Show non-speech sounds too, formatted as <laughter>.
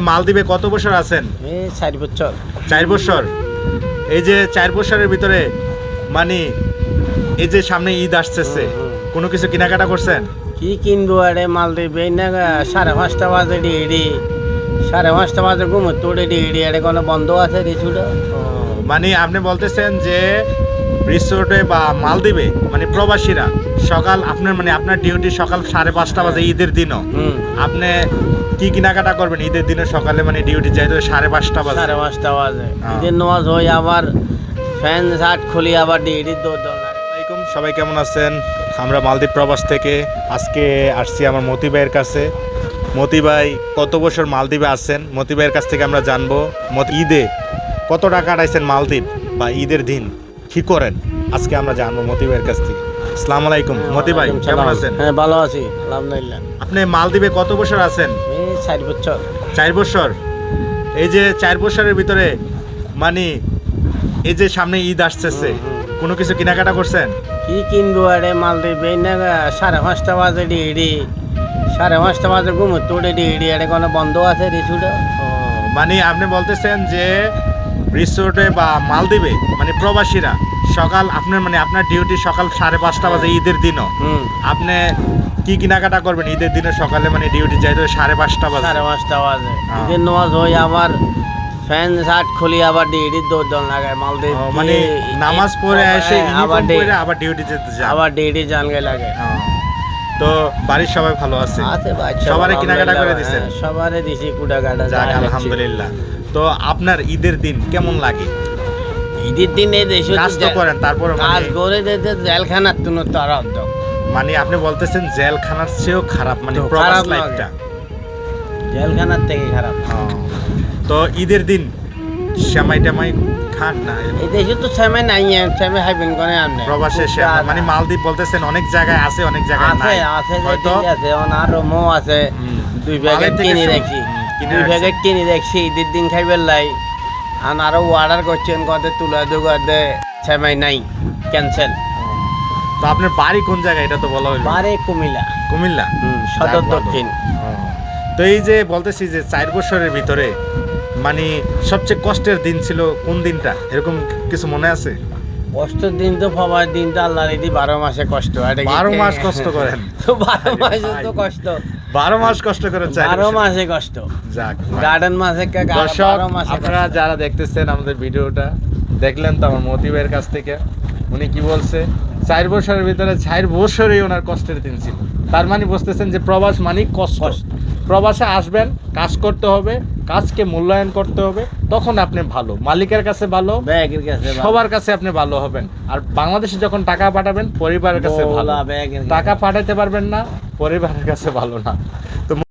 মালদ্বীপে কত বছর আছেন? চার বছর। চার বছর। এই যে চার বছরের ভিতরে মানে এই যে সামনে ঈদ আসতেছে। কোনো কিছু কেনাকাটা করছেন? কি কিনবো আরে মালদ্বীপে দিবে না সাড়ে পাঁচটা বাজে ডিডি সাড়ে পাঁচটা বাজে ঘুমো তোড়ে ডিডি আরে কোনো বন্ধ আছে মানে আপনি বলতেছেন যে রিসোর্টে বা মালদ্বীপে মানে প্রবাসীরা সকাল আপনার মানে আপনার ডিউটি সকাল সাড়ে পাঁচটা বাজে ঈদের দিনও। আপনি কি কেনাকাটা করবেন ঈদের দিনে সকালে? মানে ডিউটি যাইতে সাড়ে পাঁচটা বাজে। সাড়ে পাঁচটা বাজে। ঈদের নামাজ হয়ে আবার ফ্যান শার্ট খুলি আবার ডিডি দৌড় আসসালামাইকুম সবাই কেমন আছেন? আমরা মালদ্বীপ প্রবাস থেকে আজকে আসছি আমার মতি ভাইয়ের কাছে। মতি ভাই কত বছর মালদ্বীপে আছেন? মতি ভাইয়ের কাছ থেকে আমরা জানব মত- ঈদে কত টাকা কাটাইছেন মালদ্বীপ বা ঈদের দিন? কি করেন? আজকে আমরা জানব মতি ভাইয়ের কাছ থেকে। আসসালামু আলাইকুম। মতি ভাই কেমন আছেন? হ্যাঁ ভালো আছি আলহামদুলিল্লাহ। আপনি মালদ্বীপে কত বছর আছেন? এই চার বছর। চার বছর? এই যে চার বছরের ভিতরে মানে এই যে সামনে ঈদ আসতেছে। কোনো কিছু কেনাকাটা করছেন? কি কিনবো আরে মাল দিবে না সাড়ে পাঁচটা বাজে ডিডি সাড়ে পাঁচটা বাজে ঘুমো তোড়ে ডিডি আরে কোনো বন্ধ আছে রিসুটা মানে আপনি বলতেছেন যে রিসোর্টে বা মালদ্বীপে মানে প্রবাসীরা সকাল আপনার মানে আপনার ডিউটি সকাল সাড়ে পাঁচটা বাজে ঈদের দিনও। আপনি কি কেনাকাটা করবেন? ঈদের দিনে সকালে মানে ডিউটি যাইতে হবে সাড়ে পাঁচটা বাজে। সাড়ে পাঁচটা বাজে। হ্যাঁ। ঈদের নামাজ হয়ে আবার ফ্যান শার্ট খুলি আবার ডিডি দৌড় দৌড় লাগায়। মালদ্বীপ মানে নামাজ পড়ে হ্যাঁ, এসে আবার ইউনিফর্ম ডি- পরে আবার ডিউটি যেতে যান। আবার ডিডি জানগে লাগে। তো বাড়ির সবাই ভালো আছে? আছে বাচ্চা সবারই কেনাকাটা করে দিছেন? সবারে দিছি কুটা কাটা আলহামদুলিল্লাহ। তো আপনার ঈদের দিন কেমন লাগে? ঈদের দিনে দেশে কাজ তো করেন তারপর কাজ করে দিতে জেলখানার তুনো তার অর্ধক মানে আপনি বলতেছেন জেলখানার চেয়েও খারাপ মানে তো প্রবাস লাইফটা জেলখানার থেকে খারাপ। তো ঈদের দিন শ্যামাই টামাই খান না? এই দেশে তো সেমে নাই সেমে হাইবেন করে আনলে প্রবাসে শ্যামা মানে মালদ্বীপ বলতেছেন অনেক জায়গায় আছে অনেক জায়গায় আছে নাই। আছে আছে আরও মো আছে দুই থেকে কিনে কিনে দুই। প্যাকেট কিনে রাখছি ঈদের দিন খাইবার লাই। আর আরও অর্ডার করছেন কত তুলা দুগাতে সেমাই নাই ক্যান্সেল তো আপনার বাড়ি কোন জায়গায় এটা তো বলা হলো বারে কুমিল্লা। কুমিল্লা? সদর দক্ষিণ। তো এই যে বলতেছি যে চার বছরের ভিতরে মানে সবচেয়ে কষ্টের দিন ছিল কোন দিনটা? এরকম কিছু মনে আছে? কষ্টের দিন তো সবার দিন তো আল্লাহ রেডি বারো মাসে কষ্ট বারো মাস কষ্ট করেন। <laughs> তো বারো মাসে তো কষ্ট। বারো মাস কষ্ট করে বারো মাসে কষ্ট। যাক গার্ডেন মাসে কা- দর্শক বারো মাসে আপনারা যারা দেখতেছেন আমাদের ভিডিওটা দেখলেন তো আমার মতিবের কাছ থেকে। উনি কি বলছে? চার বছরের ভিতরে চার বছরই ওনার কষ্টের দিন ছিল। তার মানে বুঝতেছেন যে প্রবাস মানে কষ্ট। কষ্ট। প্রবাসে আসবেন কাজ করতে হবে কাজকে মূল্যায়ন করতে হবে তখন আপনি ভালো। মালিকের কাছে ভালো ব্যাগের কাছে সবার কাছে আপনি ভালো হবেন। আর বাংলাদেশে যখন টাকা পাঠাবেন পরিবারের কাছে ভালো। টাকা পাঠাতে পারবেন না পরিবারের কাছে ভালো না। তো